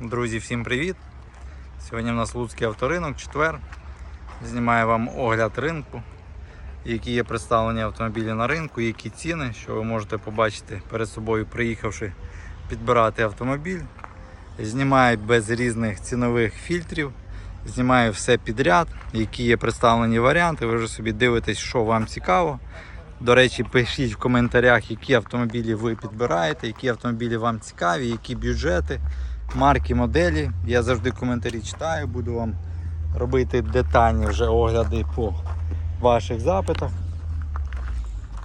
Друзі, всім привіт! Сьогодні в нас Луцький авторинок, четвер. Знімаю вам огляд ринку, які є представлені автомобілі на ринку, які ціни, що ви можете побачити перед собою, приїхавши підбирати автомобіль. Знімаю без різних цінових фільтрів, знімаю все підряд, які є представлені варіанти. Ви вже собі дивитесь, що вам цікаво. До речі, пишіть в коментарях, які автомобілі ви підбираєте, які автомобілі вам цікаві, які бюджети, марки, моделі. Я завжди коментарі читаю, буду вам робити детальні вже огляди по ваших запитах.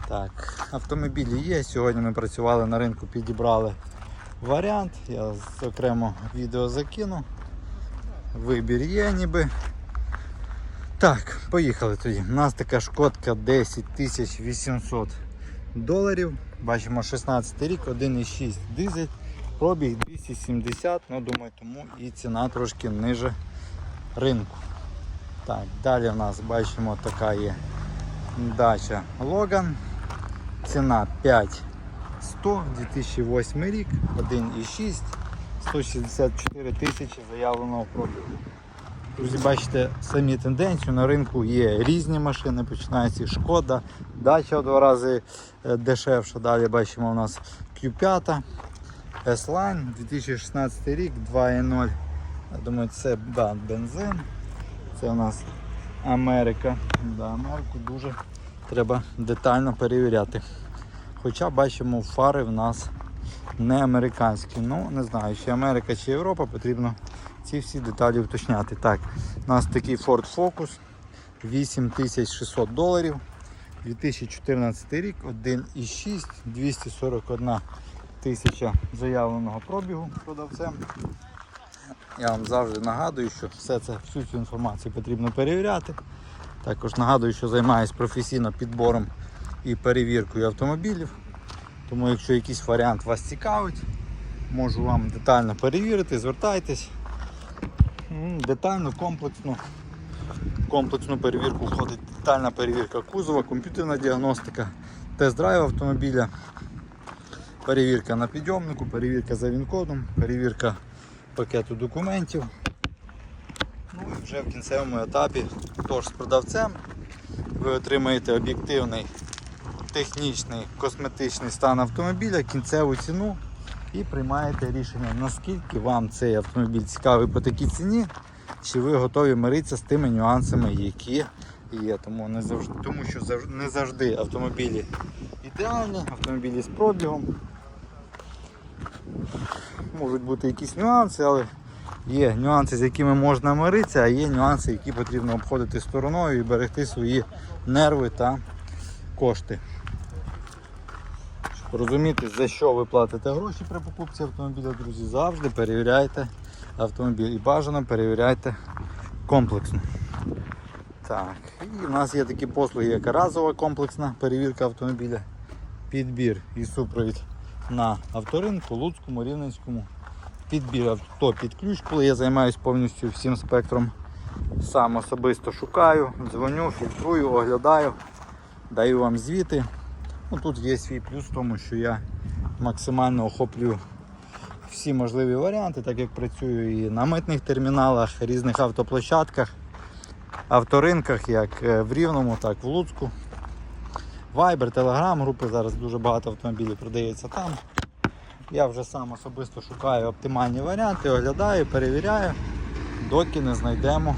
Так, автомобілі є. Сьогодні ми працювали на ринку, підібрали варіант. Я окремо відео закину. Вибір є ніби. Так, поїхали тоді. У нас така шкодка 10 800 доларів. Бачимо 16 рік, 1,6 дизель, пробіг 270, ну думаю, тому і ціна трошки ниже ринку. Так, далі в нас бачимо така є дача Логан. Ціна 5100, 2008 рік, 1,6, 164 тисячі заявленого пробігу. Друзі, бачите самі тенденцію. На ринку є різні машини, починається шкода, дача в два рази е, дешевша. Далі бачимо у нас Q5, S-Line, 2016 рік, 2.0. Я думаю, це да, бензин. Це у нас Америка. Да, Америку дуже треба детально перевіряти. Хоча бачимо, фари в нас не американські. Ну, не знаю, чи Америка, чи Європа, потрібно ці всі деталі уточняти. Так, у нас такий Ford Focus 8600 доларів. 2014 рік, 1,6, 241 тисяча заявленого пробігу продавцем. Я вам завжди нагадую, що все це, всю цю інформацію потрібно перевіряти. Також нагадую, що займаюся професійно підбором і перевіркою автомобілів. Тому якщо якийсь варіант вас цікавить, можу вам детально перевірити, звертайтесь. Детально, комплексно. Комплексну перевірку входить детальна перевірка кузова, комп'ютерна діагностика, тест-драйв автомобіля, перевірка на підйомнику, перевірка за він-кодом, перевірка пакету документів. Ну і вже в кінцевому етапі тож з продавцем ви отримаєте об'єктивний технічний косметичний стан автомобіля, кінцеву ціну і приймаєте рішення, наскільки вам цей автомобіль цікавий по такій ціні, чи ви готові миритися з тими нюансами, які є. Тому, не завжди, тому що не завжди автомобілі ідеальні, автомобілі з пробігом. Можуть бути якісь нюанси, але є нюанси, з якими можна миритися, а є нюанси, які потрібно обходити стороною і берегти свої нерви та кошти. Щоб розуміти, за що ви платите гроші при покупці автомобіля, друзі, завжди перевіряйте автомобіль і бажано перевіряйте комплексно. Так, і в нас є такі послуги, як разова комплексна перевірка автомобіля, підбір і супровід на авторинку, Луцькому, Рівненському. Підбір авто під ключ, коли я займаюся повністю всім спектром. Сам особисто шукаю, дзвоню, фільтрую, оглядаю, даю вам звіти. Ну, тут є свій плюс в тому, що я максимально охоплюю всі можливі варіанти, так як працюю і на митних терміналах, різних автоплощадках, авторинках, як е, в Рівному, так і в Луцьку. Viber, Telegram групи, зараз дуже багато автомобілів продається там. Я вже сам особисто шукаю оптимальні варіанти, оглядаю, перевіряю, доки не знайдемо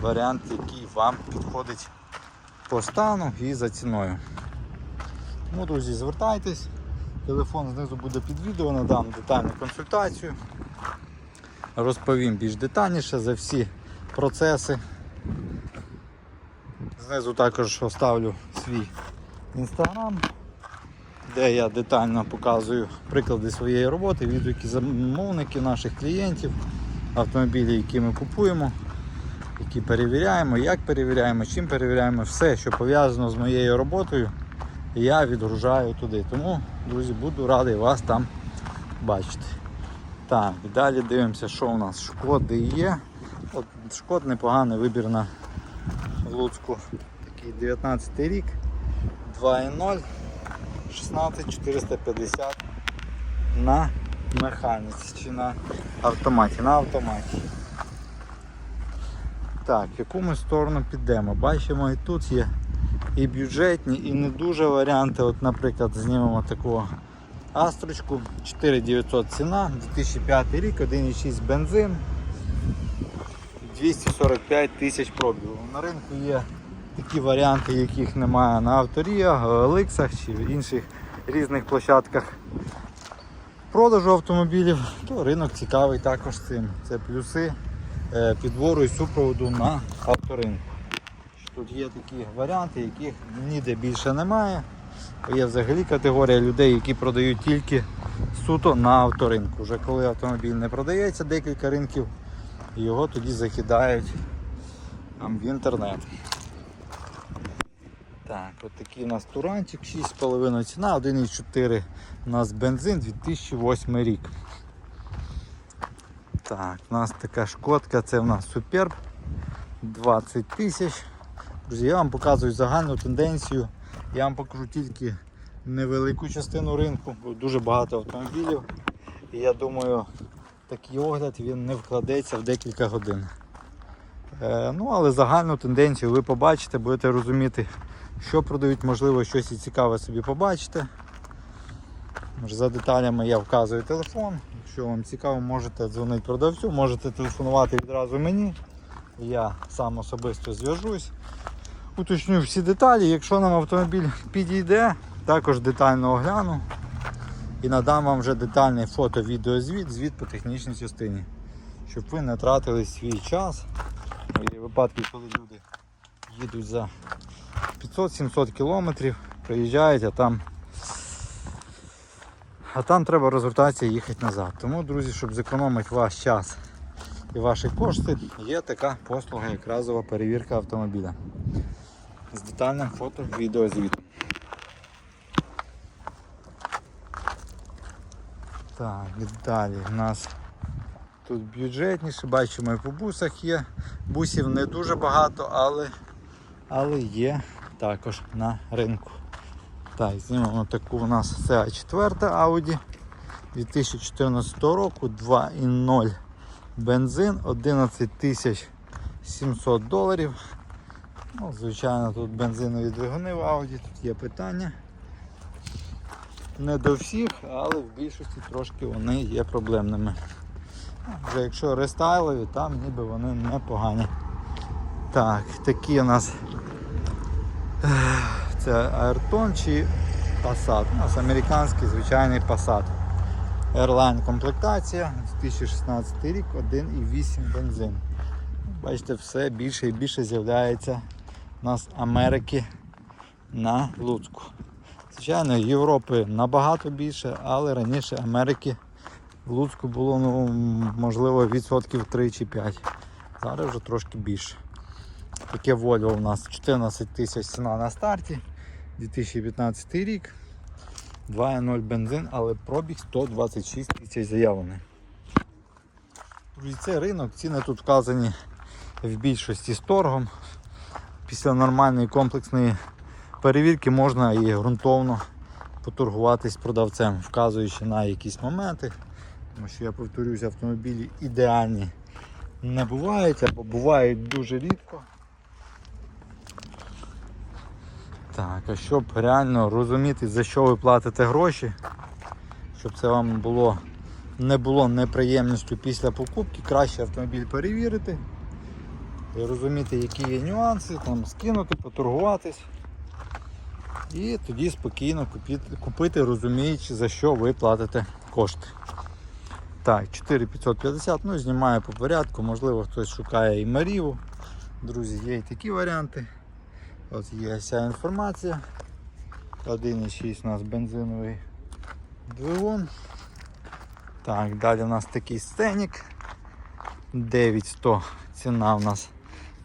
варіант, який вам підходить по стану і за ціною. Тому, друзі, звертайтесь. Телефон знизу буде під відео, надам детальну консультацію. Розповім більш детальніше за всі процеси. Знизу також оставлю свій інстаграм, де я детально показую приклади своєї роботи, відгуки замовників, наших клієнтів, автомобілі, які ми купуємо, які перевіряємо, як перевіряємо, чим перевіряємо, все, що пов'язано з моєю роботою я відгружаю туди. Тому, друзі, буду радий вас там бачити. Так, далі дивимося, що у нас шкоди є. От Шкод непоганий вибір на Луцьку. Такий 19 рік, 2.0, 16450 на механіці чи на автоматі, на автоматі. Так, в яку ми сторону підемо? Бачимо, і тут є і бюджетні, і не дуже варіанти. От, наприклад, знімемо таку астрочку, 4900 ціна, 2005 рік, 1,6 бензин, 245 тисяч пробігу. На ринку є такі варіанти, яких немає на авторіях, Еликсах чи в інших різних площадках продажу автомобілів, то ринок цікавий також цим. Це плюси е, підбору і супроводу на авторинку. Тут є такі варіанти, яких ніде більше немає. Є взагалі категорія людей, які продають тільки суто на авторинку. Вже коли автомобіль не продається декілька ринків, його тоді закидають там, в інтернет. Так, от такий у нас туранчик, 6,5 ціна, 1,4 у нас бензин 2008 рік. Так, у нас така шкодка, це в нас суперб 20 тисяч. Друзі, я вам показую загальну тенденцію. Я вам покажу тільки невелику частину ринку, бо дуже багато автомобілів. І я думаю, такий огляд він не вкладеться в декілька годин. Е, ну, але загальну тенденцію ви побачите, будете розуміти, що продають, можливо, щось і цікаве собі побачите. За деталями я вказую телефон. Якщо вам цікаво, можете дзвонити продавцю, можете телефонувати відразу мені. Я сам особисто зв'яжусь. Уточню всі деталі. Якщо нам автомобіль підійде, також детально огляну і надам вам вже детальний фото-відеозвіт, звіт по технічній частині. Щоб ви не тратили свій час. Є випадки, коли люди їдуть за 500-700 кілометрів, приїжджають, а там, а там треба розвертатися і їхати назад. Тому, друзі, щоб зекономити ваш час і ваші кошти, є така послуга, як разова перевірка автомобіля з детальним фото відеозвітом. Так, далі у нас тут бюджетніше, бачимо і по бусах є. Бусів не дуже багато, але, але є також на ринку. Так, знімемо таку у нас це 4 Audi 2014 року 2.0 бензин 11 тисяч 700 доларів. Ну, звичайно, тут бензинові двигуни в Audi, тут є питання. Не до всіх, але в більшості трошки вони є проблемними. Вже якщо рестайлові, там ніби вони непогані. Так, такі у нас це Ayrton чи Passat. У нас американський звичайний Passat. Airline комплектація, 2016 рік, 1,8 бензин. Бачите, все більше і більше з'являється у нас Америки на Луцьку. Звичайно, Європи набагато більше, але раніше Америки в Луцьку було ну, можливо відсотків 3 чи 5. Зараз вже трошки більше. Таке Volvo у нас 14 тисяч ціна на старті, 2015 рік, 2.0 бензин, але пробіг 126 тисяч заявлений. Це ринок, ціни тут вказані в більшості з торгом. Після нормальної комплексної перевірки можна і ґрунтовно поторгуватись продавцем, вказуючи на якісь моменти. Тому що я повторюсь, автомобілі ідеальні не бувають або бувають дуже рідко. Так, а щоб реально розуміти, за що ви платите гроші, щоб це вам було не було неприємністю після покупки, краще автомобіль перевірити і розуміти, які є нюанси, там скинути, поторгуватись. І тоді спокійно купити, купити, розуміючи, за що ви платите кошти. Так, 4550, ну знімаю по порядку, можливо хтось шукає і Маріву. Друзі, є і такі варіанти. От є вся інформація. 1,6 у нас бензиновий двигун. Так, далі у нас такий сценік. 9100 ціна у нас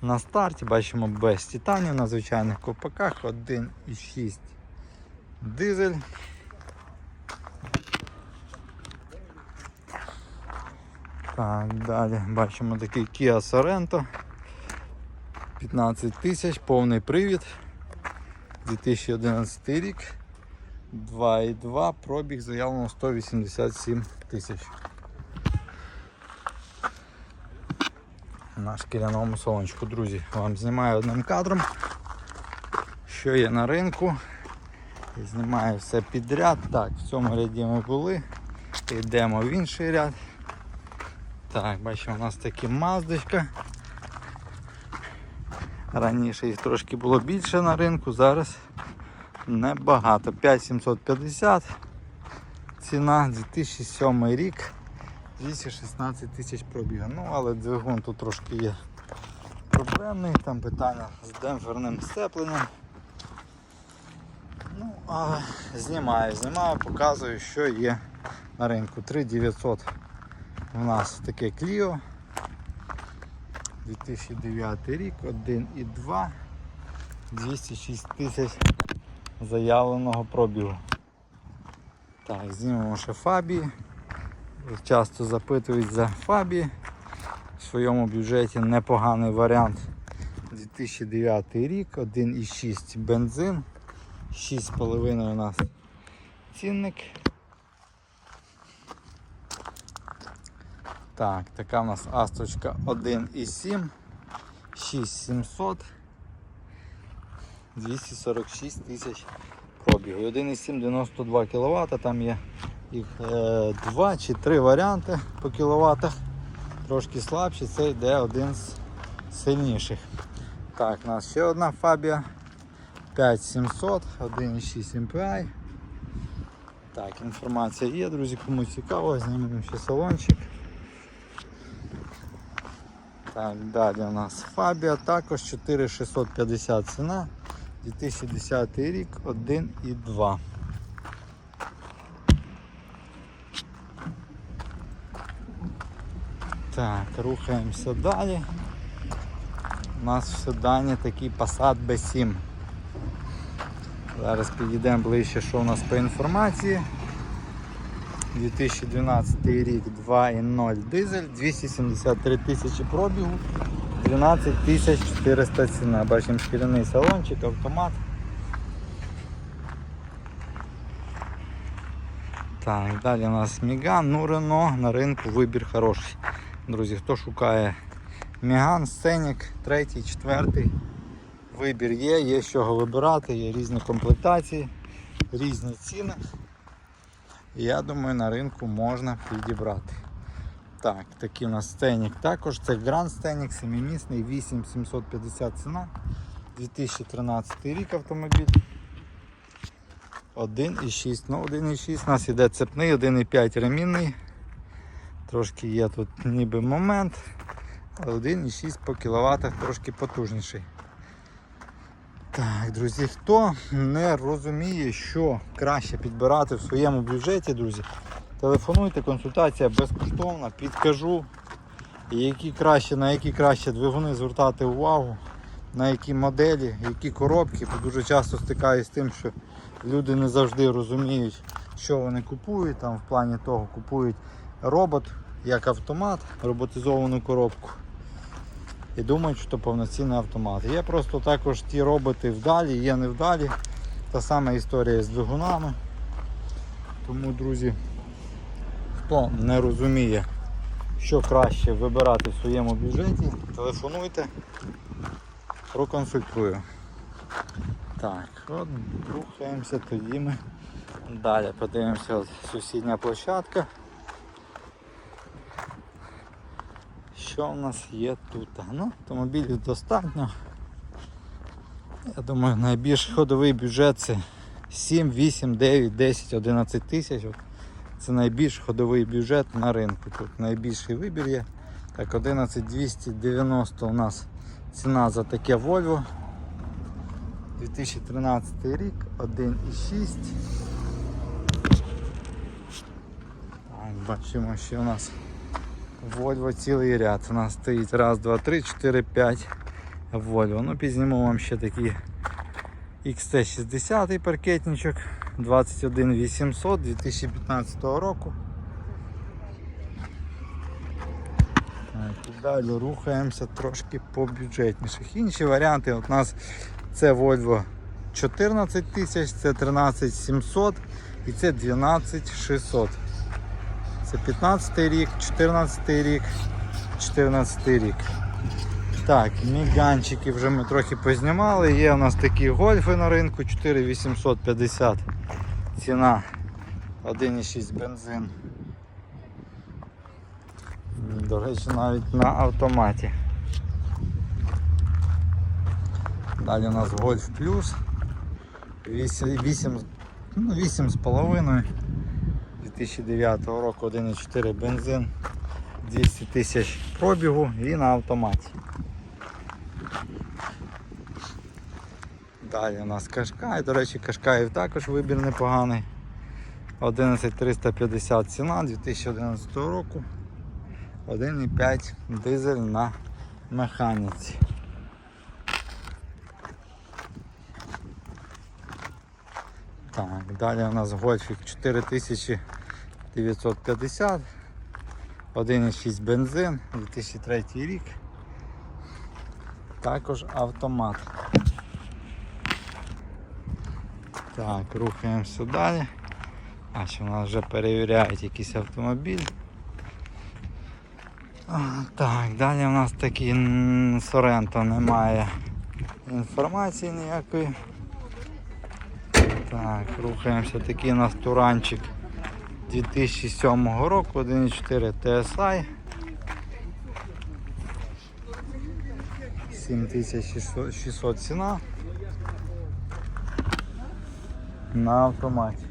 на старті. Бачимо без титанів на звичайних копаках. 1,6 дизель. Так, далі бачимо такий Kia Sorento. 15 тисяч, повний привід. 2011 рік. 2,2, пробіг заявлено 187 тисяч. на шкіряному салончику. Друзі, вам знімаю одним кадром, що є на ринку. Знімаю все підряд. Так, в цьому ряді ми були. Йдемо в інший ряд. Так, бачимо, у нас такі маздочка. Раніше їх трошки було більше на ринку, зараз небагато. 5750 ціна 2007 рік. 216 тисяч пробігу. Ну, але двигун тут трошки є проблемний, там питання з демпферним сцепленням. Ну, але знімаю, знімаю, показую, що є на ринку. 3900 у нас таке Clio. 2009 рік, 1,2, 206 тисяч заявленого пробігу. Так, знімемо ще Фабії. Часто запитують за Фабі. В своєму бюджеті непоганий варіант. 2009 рік, 1,6 бензин, 6,5 у нас цінник. Так, така у нас асточка 1,7, 6700, 246 тисяч пробігу. 1,7 92 кВт, там є їх е, два чи три варіанти по кіловатах. Трошки слабші, це йде один з сильніших. Так, у нас ще одна фабія 5700, 1,6 MPI. Так, інформація є, друзі, кому цікаво, знімемо ще салончик. Так, далі у нас Фабія, також 4650 ціна, 2010 рік, 1,2. Так, рухаємося далі. У нас в седані такий Passat B7. Зараз підійдемо ближче, що у нас по інформації. 2012 рік 2.0 дизель, 273 тисячі пробігу, 12 тисяч 400 ціна. Бачимо шкіряний салончик, автомат. Так, далі у нас Міган, ну Рено на ринку вибір хороший. Друзі, хто шукає Міган, Сценік, третій, четвертий. Вибір є, є з чого вибирати, є різні комплектації, різні ціни. Я думаю, на ринку можна підібрати. Так, такий у нас стенік також. Це Grand Стенік, 7-місний, 8750 ціна. 2013 рік автомобіль. 1,6. Ну, 1,6 у нас іде цепний, 1,5 ремінний. Трошки є тут ніби момент. 1,6 по кіловатах трошки потужніший. Так, друзі, хто не розуміє, що краще підбирати в своєму бюджеті, друзі, телефонуйте, консультація безкоштовна, підкажу, які краще, на які краще двигуни звертати увагу, на які моделі, які коробки, бо дуже часто стикаюся з тим, що люди не завжди розуміють, що вони купують, там в плані того купують робот як автомат, роботизовану коробку. І думають, що повноцінний автомат. Є просто також ті роботи вдалі, є невдалі. Та сама історія з двигунами. Тому, друзі, хто не розуміє, що краще вибирати в своєму бюджеті, телефонуйте, проконсультую. Так, от рухаємося тоді ми далі. Подивимося сусідня площадка. Що в нас є тут? Ну, автомобілів достатньо. Я думаю, найбільш ходовий бюджет це 7, 8, 9, 10, 11 тисяч. Це найбільш ходовий бюджет на ринку. Тут найбільший вибір є. Так, 11 290 у нас ціна за таке Volvo. 2013 рік, 1,6. Так, бачимо, що у нас Volvo цілий ряд. У нас стоїть раз, два, три, чотири, п'ять Volvo. Ну, пізнімо вам ще такі XT60 паркетничок 21800 2015 року. Так, і далі рухаємося трошки по бюджетніших. Інші варіанти от у нас це Volvo 14 тисяч, це 13700 і це 12600. Це 15 рік, 14 рік, 14 рік. Так, міганчики вже ми трохи познімали. Є у нас такі гольфи на ринку 4850 ціна 1,6 бензин. До речі, навіть на автоматі. Далі у нас Golf Plus 8, 8, ну, 8 з половиною 2009 року 1,4 бензин 200 тисяч пробігу і на автоматі. Далі у нас Кашкай, до речі, Кашкаїв також вибір непоганий. 11350 ціна 2011 року. 1,5 дизель на механіці. Так, далі у нас Гольфік 4950, 1,6 бензин, 2003 рік. Також автомат. Так, рухаємося далі. А що у нас вже перевіряють якийсь автомобіль. Так, далі у нас такий Соренто немає інформації ніякої. Так, рухаємося. Такий у нас туранчик 2007 року, 1.4 TSI. 7600 ціна. На автоматі.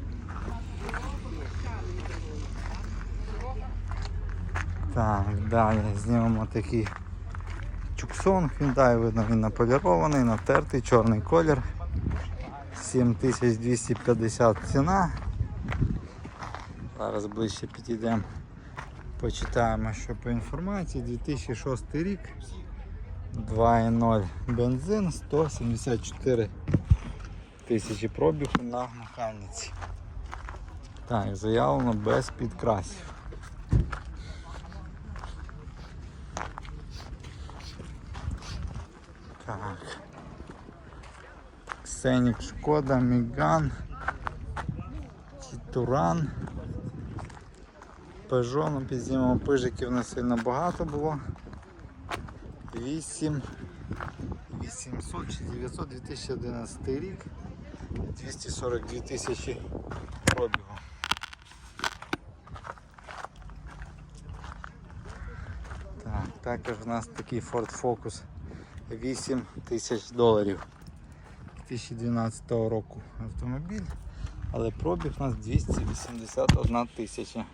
Так, далі знімемо такий чуксон Hyundai, видно він наполірований, натертий, чорний колір. 7250 ціна. Зараз ближче підійдемо, почитаємо, що по інформації. 2006 рік, 2.0 бензин, 174 тисячі пробігу на механіці. Так, заявлено без підкрасів. Так. Сенік Шкода, Міган, Туран. Ну підзнімемо пижиків не сильно багато було. 8 800 чи 900 2011 рік. 242 тисячі пробігу. Так, також у нас такий Ford Focus 8 тисяч доларів. 2012 року автомобіль, але пробіг у нас 281 тисяча.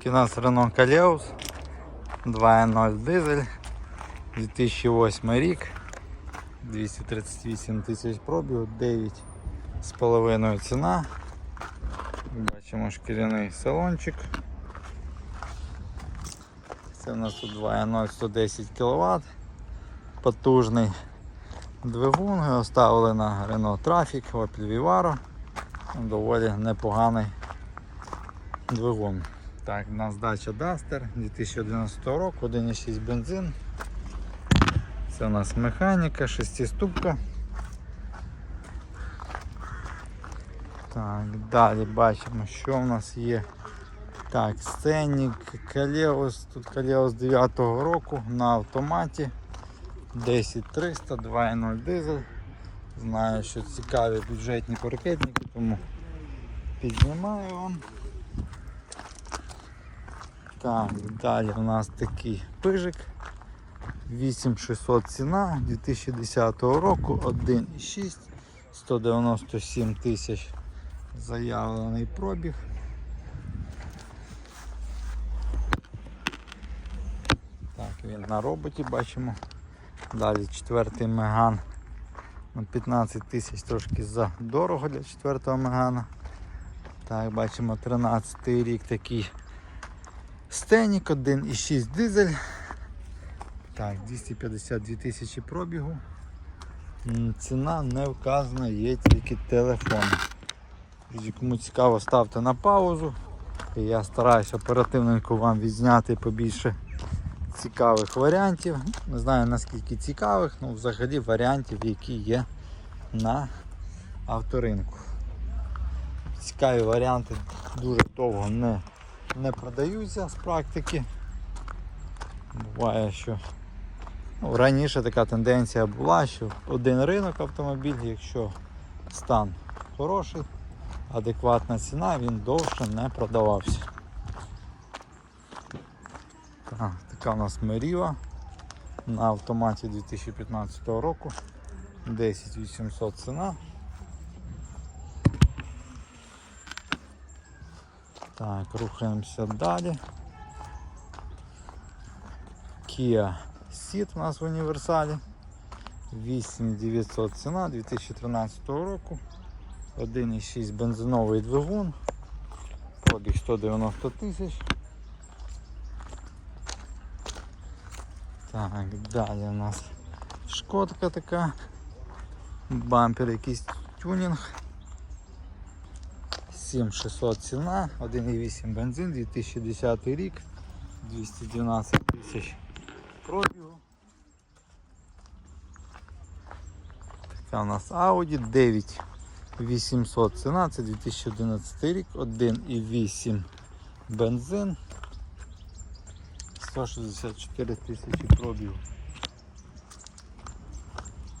Такий у нас Renault Kaleos 2.0 дизель 2008 рік, 238 тисяч пробігу, 9,5 ціна. Бачимо шкіряний салончик. Це у нас тут 2.0 110 кВт. Потужний двигун, його ставили на Renault Trafic, Opel Vivaro. Доволі непоганий двигун. Так, у нас дача Duster 2011 року, 1,6 бензин. Це у нас механіка, шестиступка. Так, далі бачимо, що в нас є. Так, сценник Калеус, тут Калеус 9 року на автоматі. 10300, 2.0 дизель. Знаю, що цікаві бюджетні паркетники, тому піднімаю вам. Так, далі у нас такий пижик. 8600 ціна 2010 року, 1,6, 197 тисяч заявлений пробіг. Так, він на роботі бачимо. Далі четвертий меган на 15 тисяч трошки за дорого для четвертого мегана. Так, бачимо 13 рік такий стенік, 1,6 дизель. Так, 252 тисячі пробігу. Ціна не вказана, є тільки телефон. Кому цікаво, ставте на паузу. Я стараюся оперативненько вам відзняти побільше цікавих варіантів. Не знаю наскільки цікавих, але взагалі варіантів, які є на авторинку. Цікаві варіанти дуже довго не, не продаються з практики. Буває, що ну, раніше така тенденція була, що один ринок автомобіль, якщо стан хороший, адекватна ціна, він довше не продавався. Так, така у нас Меріва на автоматі 2015 року. 10800 ціна. Так, рухаємося далі. Kia Ceed у нас в універсалі. 8900 ціна 2013 року. 1,6 бензиновий двигун. Пробіг 190 тисяч. Так, далі у нас шкодка така. Бампер якийсь тюнінг. 7600 ціна, 1,8 бензин, 2010 рік, 212 тисяч пробігу. Така у нас Audi 9800 ціна, це 2011 рік, 1,8 бензин, 164 тисячі пробігу.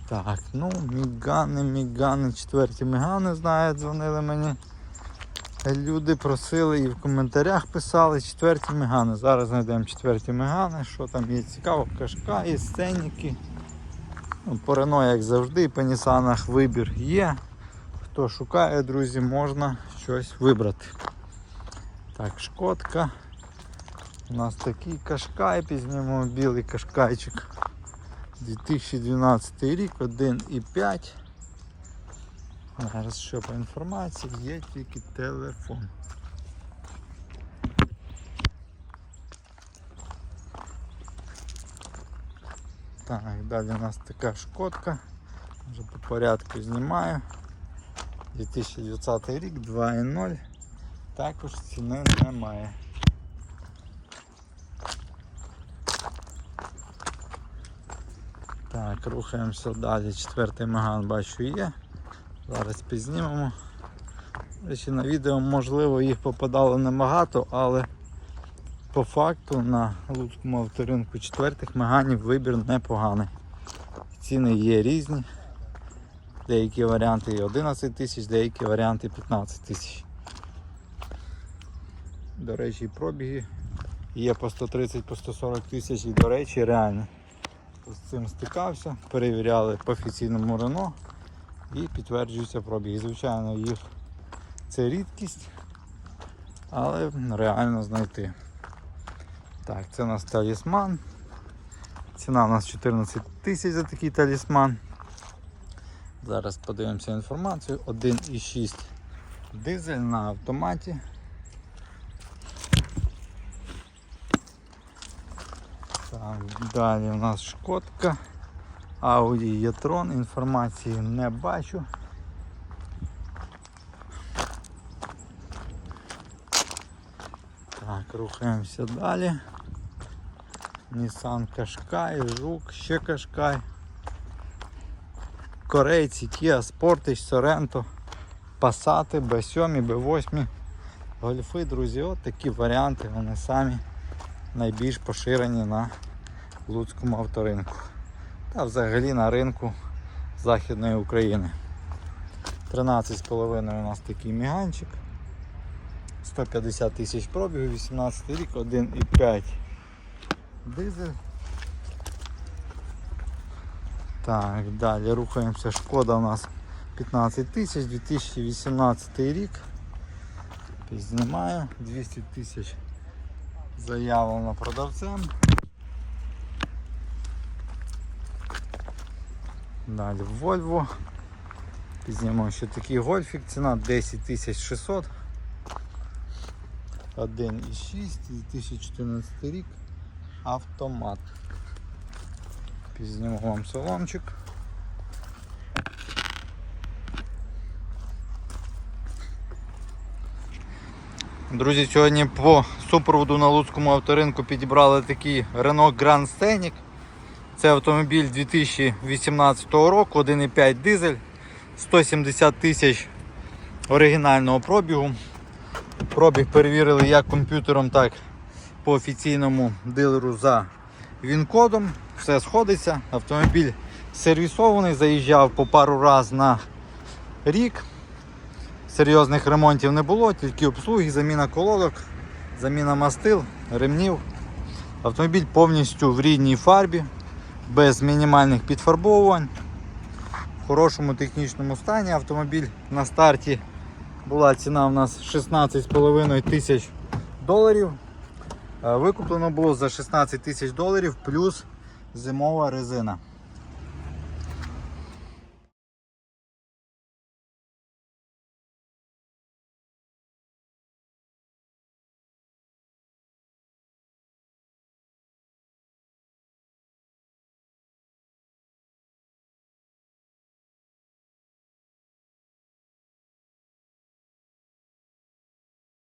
Так, ну, мігани, мігани, четверті мігани знають, дзвонили мені. Люди просили і в коментарях писали четверті мегани. Зараз знайдемо четверті мегани, що там є цікаво, кашка, є сценники. Ну, як завжди, по Нісанах вибір є. Хто шукає, друзі, можна щось вибрати. Так, шкодка. У нас такий кашкай, пізнімо білий кашкайчик. 2012 рік, 1,5. Зараз що по інформації, є тільки телефон. Так, далі у нас така шкодка. Вже по порядку знімаю. 2020 рік, 2.0. Також ціни немає. Так, рухаємося далі. Четвертий маган бачу є. Зараз підзнімемо. До Речі, на відео можливо їх попадало небагато, але по факту на Луцькому авторинку четвертих меганів вибір непоганий. Ціни є різні. Деякі варіанти і 11 тисяч, деякі варіанти 15 тисяч. До речі, пробіги є по 130 по 140 тисяч і до речі реально. З цим стикався, перевіряли по офіційному Рено і підтверджується пробіг. Звичайно, їх це рідкість, але реально знайти. Так, це у нас талісман. Ціна у нас 14 тисяч за такий талісман. Зараз подивимося інформацію. 1,6 дизель на автоматі. Так, далі у нас шкодка. Audi e-tron, інформації не бачу. Так, рухаємося далі. Nissan Qashqai, Жук, ще Qashqai. Корейці, Kia Sportage, Sorento, Passat, B7, B8. Гольфи, друзі, от такі варіанти, вони самі найбільш поширені на Луцькому авторинку та взагалі на ринку Західної України. 13,5 у нас такий міганчик. 150 тисяч пробігу, 18 рік, 1,5 дизель. Так, далі рухаємося. Шкода у нас 15 тисяч, 2018 рік. Знімаю 200 тисяч заявлено продавцем. Далі Volvo. Пізнімо ще такий гольфік, ціна 10 600. 1,6, 2014 рік. Автомат. Пізнімо вам салончик. Друзі, сьогодні по супроводу на Луцькому авторинку підібрали такий Renault Grand Scenic. Це автомобіль 2018 року, 1,5 дизель, 170 тисяч оригінального пробігу. Пробіг перевірили як комп'ютером, так по офіційному дилеру за він-кодом, все сходиться. Автомобіль сервісований, заїжджав по пару разів на рік. Серйозних ремонтів не було, тільки обслуги, заміна колодок, заміна мастил, ремнів. Автомобіль повністю в рідній фарбі, без мінімальних підфарбовувань. В хорошому технічному стані автомобіль на старті була ціна у нас 16,5 тисяч доларів. Е, Викуплено було за 16 тисяч доларів плюс зимова резина.